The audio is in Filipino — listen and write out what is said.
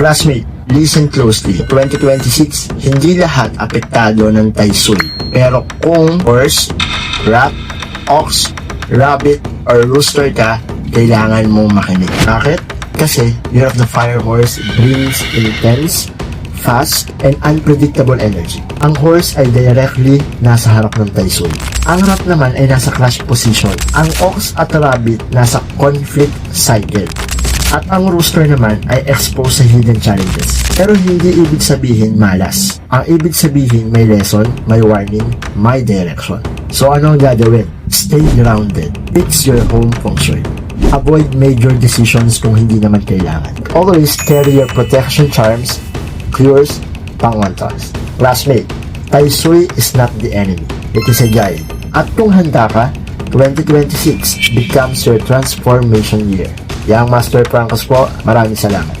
Classmate, listen closely. 2026, hindi lahat apektado ng Taisui. Pero kung horse, rat, ox, rabbit, or rooster ka, kailangan mong makinig. Bakit? Kasi Year of the Fire Horse brings intense, fast, and unpredictable energy. Ang horse ay directly nasa harap ng Taisui. Ang rat naman ay nasa clash position. Ang ox at rabbit nasa conflict cycle. At ang rooster naman ay exposed sa hidden challenges. Pero hindi ibig sabihin malas. Ang ibig sabihin may lesson, may warning, may direction. So ano ang gagawin? Stay grounded. Fix your home feng shui. Avoid major decisions kung hindi naman kailangan. Always carry your protection charms, cures, pangwantas. Classmate, Tai Sui is not the enemy. It is a guide. At kung handa ka, 2026 becomes your transformation year. Yang Master Francos po, maraming salamat.